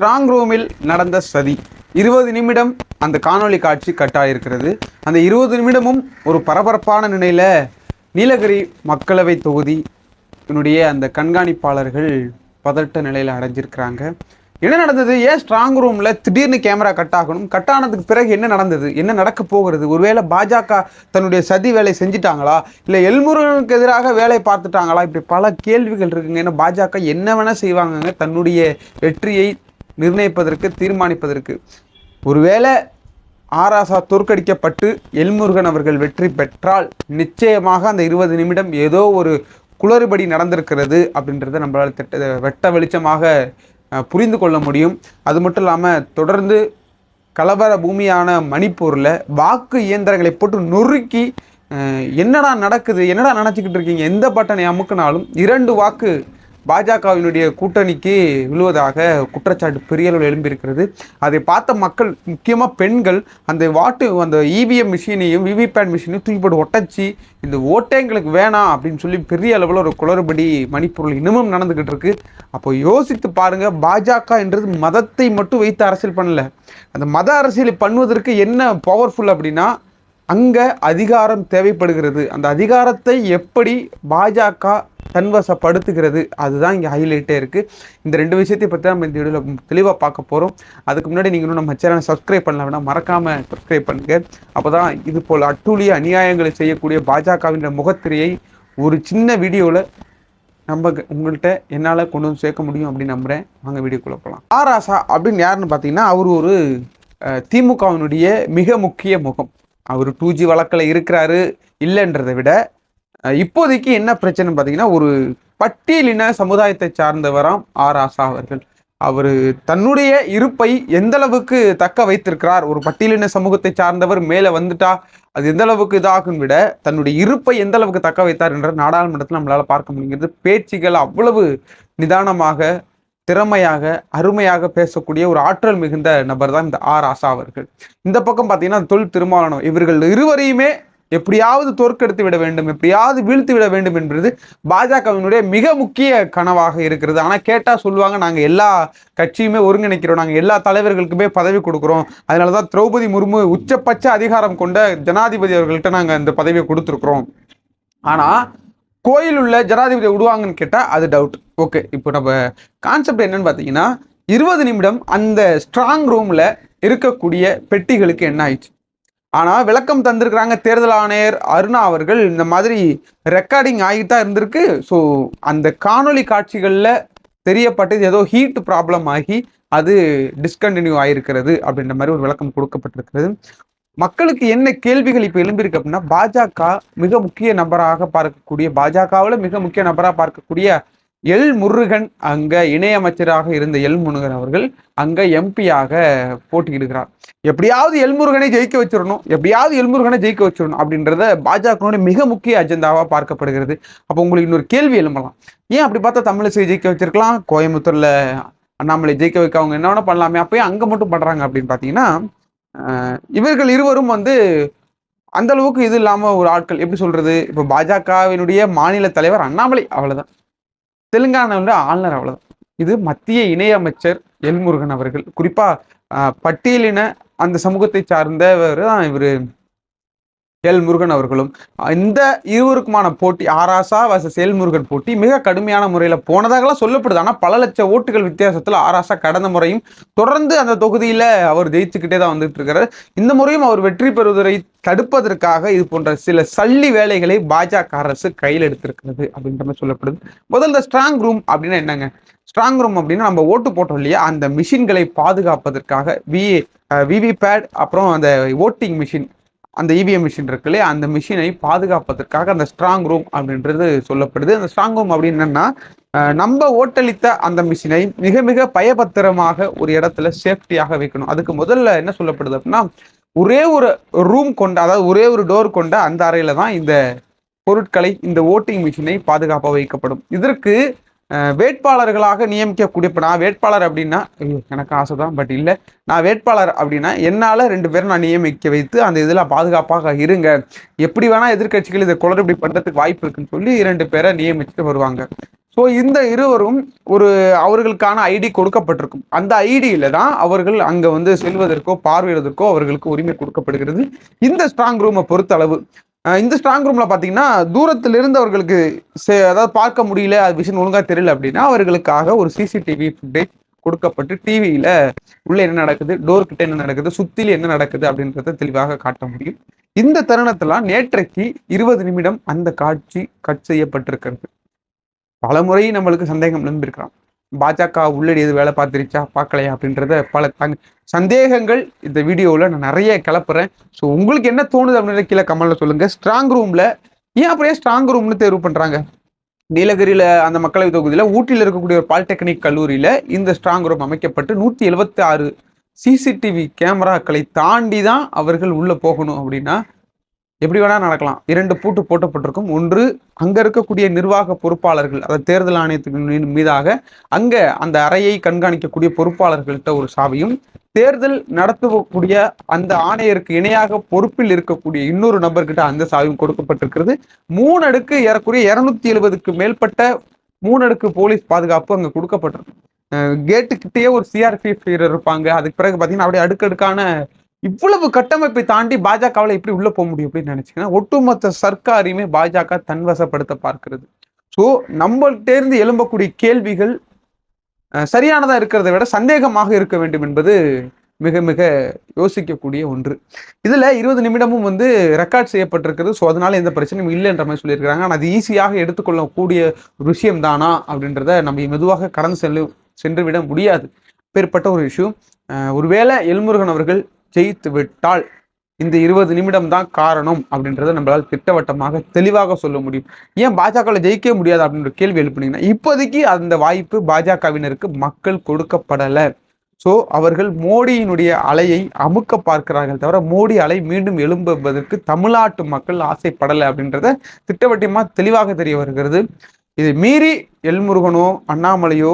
Strong ரூமில் நடந்த சதி. இருபது நிமிடம் அந்த காணொளி காட்சி கட்டாயிருக்கிறது. அந்த இருபது நிமிடமும் ஒரு பரபரப்பான நிலையில் நீலகிரி மக்களவை தொகுதி என்னுடைய அந்த கண்காணிப்பாளர்கள் பதட்ட நிலையில் அடைஞ்சிருக்கிறாங்க. என்ன நடந்தது? ஏன் ஸ்ட்ராங் ரூமில் திடீர்னு கேமரா கட் ஆகணும்? கட் ஆனதுக்கு பிறகு என்ன நடந்தது? என்ன நடக்க போகிறது? ஒருவேளை பாஜக தன்னுடைய சதி வேலை செஞ்சிட்டாங்களா? இல்லை எல்முருகனுக்கு எதிராக வேலை பார்த்துட்டாங்களா? இப்படி பல கேள்விகள் இருக்குங்க. ஏன்னா பாஜக என்ன வேணால் செய்வாங்கங்க. தன்னுடைய வெற்றியை நிர்ணயிப்பதற்கு தீர்மானிப்பதற்கு. ஒருவேளை ஆராசா தோற்கடிக்கப்பட்டு எல்முருகன் அவர்கள் வெற்றி பெற்றால் நிச்சயமாக அந்த இருபது நிமிடம் ஏதோ ஒரு குளறுபடி நடந்திருக்கிறது அப்படின்றத நம்மளால் திட்ட வெட்ட வெளிச்சமாக புரிந்து கொள்ள முடியும். அது மட்டும் இல்லாமல் தொடர்ந்து கலவர பூமியான மணிப்பூரில் வாக்கு இயந்திரங்களை போட்டு நொறுக்கி என்னடா நடக்குது என்னடா நினச்சிக்கிட்டு இருக்கீங்க எந்த பட்டனை அமுக்குனாலும் இரண்டு வாக்கு பாஜகவினுடைய கூட்டணிக்கு விழுவதாக குற்றச்சாட்டு பெரிய அளவில் எழும்பியிருக்கிறது. அதை பார்த்த மக்கள் முக்கியமாக பெண்கள் அந்த வாட்டு அந்த இவிஎம் மிஷினையும் விவிபேட் மிஷினையும் தூக்கி போட்டு ஒட்டச்சி இந்த ஓட்டே எங்களுக்கு வேணாம் அப்படின்னு சொல்லி பெரிய அளவில் ஒரு குளறுபடி மணிப்பொருள் இன்னமும் நடந்துக்கிட்டு இருக்கு. அப்போ யோசித்து பாருங்கள் பாஜக என்றது மதத்தை மட்டும் வைத்து அரசியல் பண்ணல. அந்த மத அரசியலை பண்ணுவதற்கு என்ன பவர்ஃபுல் அப்படின்னா அங்கே அதிகாரம் தேவைப்படுகிறது. அந்த அதிகாரத்தை எப்படி பாஜக தன்வசப்படுத்துகிறது. அதுதான் இங்கே ஹைலைட்டே இருக்குது இந்த ரெண்டு விஷயத்தை பற்றி நம்ம இந்த வீடியோவில் தெளிவாக பார்க்க போகிறோம் அதுக்கு முன்னாடி நீங்கள் இன்னும் நம்ம சேனலை சப்ஸ்கிரைப் பண்ணல வேணால் மறக்காமல் சப்ஸ்கிரைப் பண்ணுங்கள் அப்போ தான் இது போல் அட்டூழிய அநியாயங்களை செய்யக்கூடிய பாஜகவின் முகத்திரையை ஒரு சின்ன வீடியோவில் நம்ம க- உங்கள்கிட்ட என்னால் கொண்டு வந்து சேர்க்க முடியும் அப்படின்னு நம்புகிறேன் வாங்க வீடியோக்குள்ளே போகலாம் ஆர் ஆசா அப்படின்னு யாருன்னு பார்த்தீங்கன்னா அவர் ஒரு திமுகவினுடைய மிக முக்கிய முகம். அவர் டூ ஜி வழக்கில் இருக்கிறாரு. இல்லைன்றதை விட இப்போதைக்கு என்ன பிரச்சனை பார்த்தீங்கன்னா ஒரு பட்டியலின சமுதாயத்தை சார்ந்தவராம் ஆர் ஆசா அவர்கள். அவர் தன்னுடைய இருப்பை எந்த அளவுக்கு தக்க வைத்திருக்கிறார்? ஒரு பட்டியலின சமூகத்தை சார்ந்தவர் மேலே வந்துட்டா அது எந்த அளவுக்கு இதாகும் விட தன்னுடைய இருப்பை எந்த அளவுக்கு தக்க வைத்தார் என்ற நாடாளுமன்றத்தில் நம்மளால் பார்க்க முடிகிறது. பேச்சுகள் அவ்வளவு நிதானமாக திறமையாக அருமையாக பேசக்கூடிய ஒரு ஆற்றல் மிகுந்த நபர் தான் இந்த ஆர் ஆசா அவர்கள். இந்த பக்கம் பார்த்தீங்கன்னா தொல் திருமாவளவன். இவர்கள் இருவரையுமே எப்படியாவது தோற்கடித்து விட வேண்டும் எப்படியாவது வீழ்த்து விட வேண்டும் என்பது பாஜகவினுடைய மிக முக்கிய கனவாக இருக்கிறது. ஆனால் கேட்டால் சொல்லுவாங்க நாங்கள் எல்லா கட்சியுமே ஒருங்கிணைக்கிறோம் நாங்கள் எல்லா தலைவர்களுக்குமே பதவி கொடுக்குறோம். அதனால தான் திரௌபதி முர்மு உச்சபட்ச அதிகாரம் கொண்ட ஜனாதிபதி அவர்கள்ட்ட நாங்கள் இந்த பதவியை கொடுத்துருக்குறோம். ஆனால் கோயில் உள்ள ஜனாதிபதியை விடுவாங்கன்னு கேட்டால் அது டவுட் ஓகே இப்போ நம்ம கான்செப்ட் என்னன்னு பார்த்தீங்கன்னா இருபது நிமிடம் அந்த ஸ்ட்ராங் ரூமில் இருக்கக்கூடிய பெட்டிகளுக்கு என்ன ஆயிடுச்சு? ஆனால் விளக்கம் தந்திருக்கிறாங்க தேர்தல் ஆணையர் அருணா அவர்கள். இந்த மாதிரி ரெக்கார்டிங் ஆகிட்டு தான் இருந்திருக்கு. ஸோ அந்த காணொளி காட்சிகளில் தெரியப்பட்டது ஏதோ ஹீட் ப்ராப்ளம் ஆகி அது டிஸ்கண்டினியூ ஆகிருக்கிறது அப்படின்ற மாதிரி ஒரு விளக்கம் கொடுக்கப்பட்டிருக்கிறது. மக்களுக்கு என்ன கேள்விகள் இப்போ எழும்பியிருக்கு அப்படின்னா பாஜக மிக முக்கிய நபராக பார்க்கக்கூடிய பாஜகவில் மிக முக்கிய நபராக பார்க்கக்கூடிய எல் முருகன் அங்க இணையமைச்சராக இருந்த எல் முருகன் அவர்கள் அங்க எம்பியாக போட்டியிடுகிறார். எப்படியாவது எல் முருகனை ஜெயிக்க வச்சிடணும். எப்படியாவது எல் முருகனை ஜெயிக்க வச்சிடணும் அப்படின்றத பாஜகனுடைய மிக முக்கிய அஜெண்டாவா பார்க்கப்படுகிறது. அப்போ உங்களுக்கு இன்னொரு கேள்வி எழும்பலாம். ஏன் அப்படி பார்த்தா தமிழிசை ஜெயிக்க வச்சிருக்கலாம்? கோயம்புத்தூர்ல அண்ணாமலை ஜெயிக்க வைக்க அவங்க என்ன வேணா பண்ணலாமே. அப்பயும் அங்க மட்டும் பண்றாங்க அப்படின்னு பார்த்தீங்கன்னா இவர்கள் இருவரும் வந்து அந்த அளவுக்கு இது இல்லாம ஒரு ஆட்கள் எப்படி சொல்றது? இப்போ பாஜகவினுடைய மாநில தலைவர் அண்ணாமலை அவ்வளவுதான். தெலுங்கானாவோட ஆளுநர் அவ்வளோதான் இது மத்திய இணையமைச்சர் எல் முருகன் அவர்கள். குறிப்பா பட்டியலின அந்த சமூகத்தை சார்ந்தவர் தான் இவர். எல் முருகன் அவர்களும் இந்த இருவருக்குமான போட்டி ஆராசா வர்சஸ் எல் முருகன் போட்டி மிக கடுமையான முறையில் போனதாகலாம் சொல்லப்படுது. ஆனால் பல லட்சம் ஓட்டுகள் வித்தியாசத்தில் ஆராசா கடந்த முறையும் தொடர்ந்து அந்த தொகுதியில் அவர் ஜெயிச்சுக்கிட்டே தான் வந்துட்டு இருக்கிறார் இந்த முறையும் அவர் வெற்றி பெறுவதை தடுப்பதற்காக இது போன்ற சில சல்லி வேலைகளை பாஜக அரசு கையில் எடுத்திருக்கிறது அப்படின்ற மாதிரி சொல்லப்படுது. முதல்ல ஸ்ட்ராங் ரூம் அப்படின்னா என்னங்க? ஸ்ட்ராங் ரூம் அப்படின்னா நம்ம ஓட்டு போட்டோம் இல்லையா? அந்த மிஷின்களை பாதுகாப்பதற்காக வி விவிபேட் அப்புறம் அந்த ஓட்டிங் மிஷின் அந்த இவிஎம் மிஷின் இருக்கு இல்லையா அந்த மிஷினை பாதுகாப்பதற்காக அந்த ஸ்ட்ராங் ரூம் அப்படின்றது சொல்லப்படுது. அந்த ஸ்ட்ராங் ரூம் அப்படின்னு என்னன்னா நம்ம ஓட்டளித்த அந்த மிஷினை மிக மிக பயபத்திரமாக ஒரு இடத்துல சேஃப்டியாக வைக்கணும். அதுக்கு முதல்ல என்ன சொல்லப்படுது அப்படின்னா ஒரே ஒரு ரூம் கொண்ட அதாவது ஒரே ஒரு டோர் கொண்ட அந்த அறையில தான் இந்த பொருட்களை இந்த ஓட்டிங் மிஷினை பாதுகாப்பாக வைக்கப்படும். இதற்கு வேட்பாளர்களாக நியமிக்கக்கூடிய இப்போ நான் வேட்பாளர் அப்படின்னா எனக்கு ஆசை தான் பட் இல்லை. நான் வேட்பாளர் அப்படின்னா என்னால் ரெண்டு பேரும் நான் நியமிக்க வைத்து அந்த இதில் பாதுகாப்பாக இருங்க. எப்படி வேணால் எதிர்க்கட்சிகள் இதை குளறுபடி பண்ணுறதுக்கு வாய்ப்பு இருக்குன்னு சொல்லி இரண்டு பேரை நியமிச்சுட்டு வருவாங்க. ஸோ இந்த இருவரும் ஒரு அவர்களுக்கான ஐடி கொடுக்கப்பட்டிருக்கும். அந்த ஐடியில தான் அவர்கள் அங்க வந்து செல்வதற்கோ பார்வையிடுவதற்கோ அவர்களுக்கு உரிமை கொடுக்கப்படுகிறது. இந்த ஸ்ட்ராங் ரூமை பொறுத்த அளவு இந்த ஸ்ட்ராங் ரூம்ல பாத்தீங்கன்னா தூரத்துல இருந்தவர்களுக்கு அதாவது பார்க்க முடியல அது விஷயம் ஒழுங்கா தெரியல அப்படின்னா அவர்களுக்காக ஒரு சிசிடிவி ஃபுட்டேஜ் கொடுக்கப்பட்டு டிவியில உள்ள என்ன நடக்குது டோர் கிட்ட என்ன நடக்குது சுத்தில என்ன நடக்குது அப்படின்றத தெளிவாக காட்ட முடியும். இந்த தருணத்தெல்லாம் நேற்றைக்கு இருபது நிமிடம் அந்த காட்சி கட் செய்யப்பட்டிருக்கிறது. பலமுறை நம்மளுக்கு சந்தேகம் எழுந்திருக்கலாம். பாஜக உள்ளடி எது வேலை பார்த்துருச்சா? பார்க்கலையா? அப்படின்றத பல தங் சந்தேகங்கள் இந்த வீடியோவில் நான் நிறைய கிளப்புறேன். ஸோ உங்களுக்கு என்ன தோணுது அப்படின்றத கீழே கமலில் சொல்லுங்கள் ஸ்ட்ராங் ரூமில் ஏன் அப்படியே ஸ்ட்ராங் ரூம்னு தேர்வு பண்ணுறாங்க நீலகிரியில் அந்த மக்களவைத் தொகுதியில் ஊட்டியில் இருக்கக்கூடிய ஒரு பாலிடெக்னிக் கல்லூரியில் இந்த ஸ்ட்ராங் ரூம் அமைக்கப்பட்டு நூற்றி எழுபத்தி ஆறு சிசிடிவி கேமராக்களை தாண்டி தான் அவர்கள் உள்ளே போகணும் அப்படின்னா எப்படி வேணா நடக்கலாம். இரண்டு பூட்டு போட்டப்பட்டிருக்கும். ஒன்று அங்க இருக்கக்கூடிய நிர்வாக பொறுப்பாளர்கள் அதாவது தேர்தல் ஆணையத்தின் மீதாக அங்க அந்த அறையை கண்காணிக்கக்கூடிய பொறுப்பாளர்கள்ட்ட ஒரு சாவியும் தேர்தல் நடத்தக்கூடிய அந்த ஆணையருக்கு இணையாக பொறுப்பில் இருக்கக்கூடிய இன்னொரு நபர்கிட்ட அந்த சாவியும் கொடுக்கப்பட்டிருக்கிறது. மூணு அடுக்கு ஏறக்குறைய இருநூத்தி எழுபதுக்கு மேற்பட்ட மூணு அடுக்கு போலீஸ் பாதுகாப்பு அங்க கொடுக்கப்பட்டிருக்கு. கேட்டுக்கிட்டேயே ஒரு சிஆர்பிஎஃப் வீரர் இருப்பாங்க. அதுக்கு பிறகு பார்த்தீங்கன்னா அப்படியே அடுக்கடுக்கான இவ்வளவு கட்டமைப்பை தாண்டி பாஜகவில் எப்படி உள்ள போக முடியும் அப்படின்னு நினைச்சீங்கன்னா ஒட்டுமொத்த சர்க்காரையுமே பாஜக தன்வசப்படுத்த பார்க்கிறது. ஸோ நம்மள்கிட்ட இருந்து எழும்பக்கூடிய கேள்விகள் சரியானதாக சரியானதா இருக்கிறத விட சந்தேகமாக இருக்க வேண்டும் என்பது மிக மிக யோசிக்கக்கூடிய ஒன்று. இதில் இருபது நிமிடமும் வந்து ரெக்கார்ட் செய்யப்பட்டிருக்கிறது ஸோ அதனால எந்த பிரச்சனையும் இல்லைன்ற மாதிரி சொல்லியிருக்கிறாங்க. ஆனால் அது ஈஸியாக எடுத்துக்கொள்ளக்கூடிய ஒரு விஷயம் தானா அப்படின்றத நம்ம மெதுவாக கடந்து செல்லு சென்று விட முடியாது. பேர்பட்ட ஒரு விஷயம். ஒருவேளை எல்முருகன் அவர்கள் ஜெயித்து விட்டால் இந்த இருபது நிமிடம் தான் காரணம் அப்படின்றத நம்மளால் திட்டவட்டமாக தெளிவாக சொல்ல முடியும். ஏன் பாஜகவில் ஜெயிக்க முடியாது அப்படின்ற கேள்வி எழுப்புனீங்கன்னா இப்போதைக்கு அந்த வாய்ப்பு பாஜகவினருக்கு மக்கள் கொடுக்கப்படலை. ஸோ அவர்கள் மோடியினுடைய அலையை அமுக்க பார்க்கிறார்கள் தவிர மோடி அலை மீண்டும் எழும்புவதற்கு தமிழ்நாட்டு மக்கள் ஆசைப்படலை அப்படின்றத திட்டவட்டமாக தெளிவாக தெரிய வருகிறது. இதை மீறி எல்முருகனோ அண்ணாமலையோ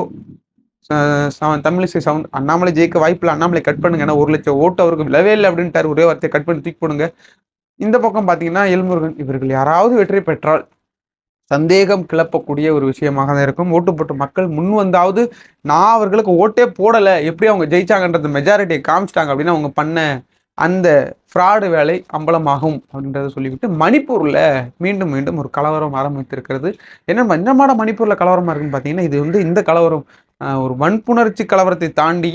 தமிழிசை சவுண்ட் அண்ணாமலை ஜெயிக்க வாய்ப்பில் அண்ணாமலை கட் பண்ணுங்க ஏன்னா ஒரு லட்சம் ஓட்டு அவருக்கு விளவே இல்லை அப்படின்ட்டார். ஒரே வார்த்தையை கட் பண்ணி தூக்கி போடுங்க. இந்த பக்கம் பார்த்தீங்கன்னா எல்முருகன் இவர்கள் யாராவது வெற்றி பெற்றால் சந்தேகம் கிளப்பக்கூடிய ஒரு விஷயமாக தான் இருக்கும். ஓட்டு போட்ட மக்கள் முன் வந்தாவது நான் அவர்களுக்கு ஓட்டே போடலை. எப்படி அவங்க ஜெயிச்சாங்கன்றது மெஜாரிட்டியை காமிச்சிட்டாங்க அப்படின்னு அவங்க பண்ண அந்த ஃப்ராடு வேலை அம்பலமாகும் அப்படின்றத சொல்லிவிட்டு மணிப்பூரில் மீண்டும் மீண்டும் ஒரு கலவரம் ஆரம்பித்திருக்கிறது. என்ன என்னமான மணிப்பூரில் கலவரமாக இருக்குன்னு பார்த்தீங்கன்னா இது வந்து இந்த கலவரம். ஒரு வன்புணர்ச்சி கலவரத்தை தாண்டி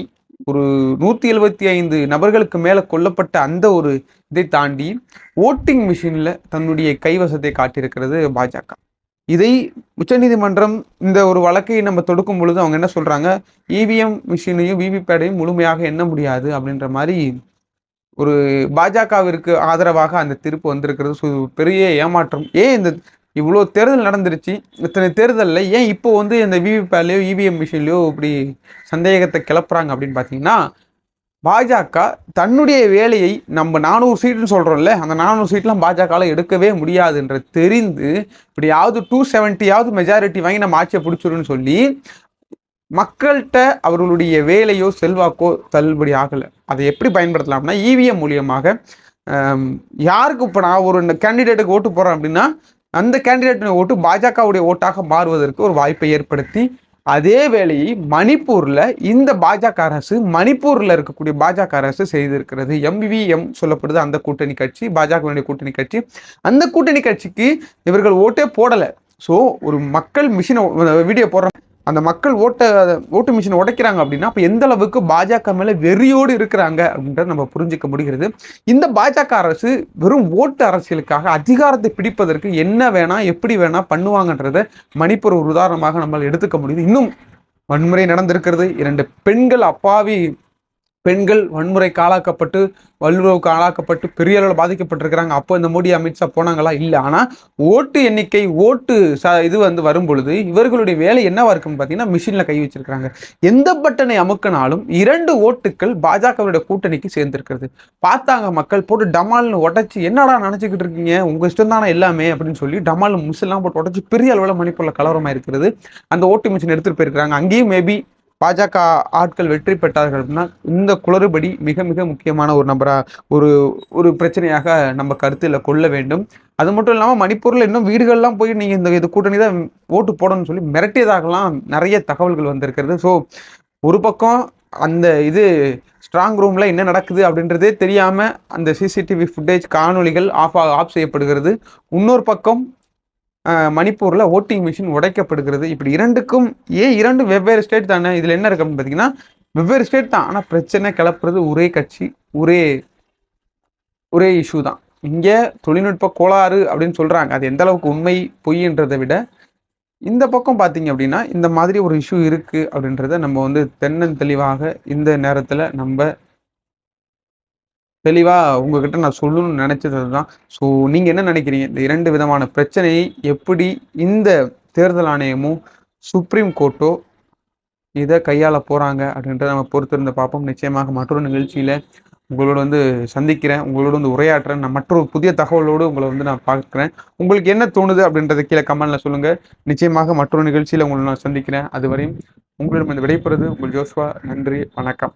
ஒரு நூத்தி எழுபத்தி ஐந்து நபர்களுக்கு மேல கொல்லப்பட்ட அந்த ஒரு இதை தாண்டி ஓட்டிங் மிஷின்ல தன்னுடைய கைவசத்தை காட்டியிருக்கிறது பாஜக. இதை உச்சநீதிமன்றம் இந்த ஒரு வழக்கை நம்ம தொடுக்கும் பொழுது அவங்க என்ன சொல்றாங்க? இவிஎம் மிஷினையும் விவிபேடையும் முழுமையாக எண்ண முடியாது அப்படின்ற மாதிரி ஒரு பாஜகவிற்கு ஆதரவாக அந்த தீர்ப்பு வந்திருக்கிறது. பெரிய ஏமாற்றம். ஏன் இந்த இவ்வளோ தேர்தல் நடந்துருச்சு. இத்தனை தேர்தலில் ஏன் இப்போ வந்து இந்த விவிபேட்லையோ இவிஎம் மிஷின்லையோ இப்படி சந்தேகத்தை கிளப்புறாங்க அப்படின்னு பார்த்தீங்கன்னா பாஜக தன்னுடைய வேலையை நம்ம நானூறு சீட்டுன்னு சொல்கிறோம்ல அந்த நானூறு சீட்லாம் பாஜகவில் எடுக்கவே முடியாதுன்ற தெரிந்து இப்படியாவது டூ செவன்ட்டியாவது மெஜாரிட்டி வாங்கி நம்ம ஆட்சியை பிடிச்சிருன்னு சொல்லி மக்கள்கிட்ட அவர்களுடைய வேலையோ செல்வாக்கோ தள்ளுபடி ஆகலை. அதை எப்படி பயன்படுத்தலாம்னா இவிஎம் மூலியமாக யாருக்கு இப்போ நான் ஒரு கேண்டிடேட்டுக்கு ஓட்டு போகிறேன் அப்படின்னா அந்த கேண்டிடேட்டின் ஓட்டு பாஜகவுடைய ஓட்டாக மாறுவதற்கு ஒரு வாய்ப்பை ஏற்படுத்தி அதே வேலையை மணிப்பூரில் இந்த பாஜக அரசு மணிப்பூரில் இருக்கக்கூடிய பாஜக அரசு செய்திருக்கிறது. எம்விஎம் சொல்லப்படுது அந்த கூட்டணி கட்சி பாஜகவினுடைய கூட்டணி கட்சி. அந்த கூட்டணி கட்சிக்கு இவர்கள் ஓட்டே போடலை. ஸோ ஒரு மக்கள் மிஷினை வீடியோ போடுற அந்த மக்கள் ஓட்ட ஓட்டு மிஷின் உடைக்கிறாங்க அப்படின்னா அப்போ எந்த அளவுக்கு பாஜக மேலே வெறியோடு இருக்கிறாங்க அப்படின்றத நம்ம புரிஞ்சிக்க முடிகிறது. இந்த பாஜக அரசு வெறும் ஓட்டு அரசியலுக்காக அதிகாரத்தை பிடிப்பதற்கு என்ன வேணா எப்படி வேணா பண்ணுவாங்கன்றத மணிப்பூர் ஒரு உதாரணமாக நம்மால் எடுத்துக்க முடியுது. இன்னும் வன்முறை நடந்திருக்கிறது. இரண்டு பெண்கள் அப்பாவி பெண்கள் வன்முறைக்கு ஆளாக்கப்பட்டு வல்லுறவுக்கு ஆளாக்கப்பட்டு பெரிய அளவில் பாதிக்கப்பட்டிருக்கிறாங்க. அப்போ இந்த மோடி அமித்ஷா போனாங்களா? இல்லை. ஆனால் ஓட்டு எண்ணிக்கை ஓட்டு ச இது வந்து வரும் பொழுது இவர்களுடைய வேலை என்னவா இருக்குன்னு பார்த்தீங்கன்னா மிஷினில் கை வச்சிருக்கிறாங்க. எந்த பட்டனை அமுக்கினாலும் இரண்டு ஓட்டுக்கள் பாஜகவுடைய கூட்டணிக்கு சேர்ந்திருக்கிறது. பார்த்தாங்க மக்கள் போட்டு டமால்னு உடச்சி என்னடா நினச்சிக்கிட்டு இருக்கீங்க? உங்கள் இஷ்டம் தானே எல்லாமே? அப்படின்னு சொல்லி டமால் மிஷின்லாம் போட்டு உடச்சி பெரிய அளவில் மணிப்பூரில் கலவரமாக இருக்கிறது அந்த ஓட்டு மிஷின் எடுத்துகிட்டு போயிருக்கிறாங்க. அங்கேயும் மேபி பாஜக ஆட்கள் வெற்றி பெற்றார்கள் அப்படின்னா இந்த குளறுபடி மிக மிக முக்கியமான ஒரு நபராக ஒரு ஒரு பிரச்சனையாக நம்ம கருத்தில் கொள்ள வேண்டும். அது மட்டும் இல்லாமல் மணிப்பூரில் இன்னும் வீடுகள்லாம் போய் நீங்கள் இந்த இது கூட்டணி தான் ஓட்டு போடணும்னு சொல்லி மிரட்டியதாகலாம் நிறைய தகவல்கள் வந்திருக்கிறது. ஸோ ஒரு பக்கம் அந்த இது ஸ்ட்ராங் ரூமில் என்ன நடக்குது அப்படின்றதே தெரியாமல் அந்த சிசிடிவி ஃபுட்டேஜ் காணொளிகள் ஆஃப் ஆஃப் செய்யப்படுகிறது. இன்னொரு பக்கம் மணிப்பூரில் ஓட்டிங் மிஷின் உடைக்கப்படுகிறது. இப்படி இரண்டுக்கும் ஏன் இரண்டு வெவ்வேறு ஸ்டேட் தானே? இதில் என்ன இருக்கு அப்படின்னு பார்த்தீங்கன்னா வெவ்வேறு ஸ்டேட் தான். ஆனால் பிரச்சனை கிளப்புறது ஒரே கட்சி ஒரே ஒரே இஷ்யூ தான். இங்கே தொழில்நுட்ப கோளாறு அப்படின்னு சொல்கிறாங்க அது எந்த அளவுக்கு உண்மை பொய்ன்றதை விட இந்த பக்கம் பார்த்தீங்க அப்படின்னா இந்த மாதிரி ஒரு இஷ்யூ இருக்குது அப்படின்றத நம்ம வந்து தென்னந்தெளிவாக இந்த நேரத்தில் நம்ம தெளிவாக உங்ககிட்ட நான் சொல்லணும்னு நினச்சது தான் ஸோ நீங்கள் என்ன நினைக்கிறீங்க? இந்த இரண்டு விதமான பிரச்சனையை எப்படி இந்த தேர்தல் ஆணையமும் சுப்ரீம் கோர்ட்டோ இதை கையாள போகிறாங்க அப்படின்றத நம்ம பொறுத்திருந்து பார்ப்போம். நிச்சயமாக மற்றொரு நிகழ்ச்சியில் உங்களோட வந்து சந்திக்கிறேன். உங்களோட வந்து உரையாற்றுறேன். நான் மற்றொரு புதிய தகவலோடு உங்களை வந்து நான் பார்க்குறேன். உங்களுக்கு என்ன தோணுது அப்படின்றத கீழே கமெண்டில் சொல்லுங்கள் நிச்சயமாக மற்றொரு நிகழ்ச்சியில் உங்களை நான் சந்திக்கிறேன். அதுவரையும் உங்களிடம் இந்த விடைபெறுது உங்கள் ஜோஸ்வா. நன்றி. வணக்கம்.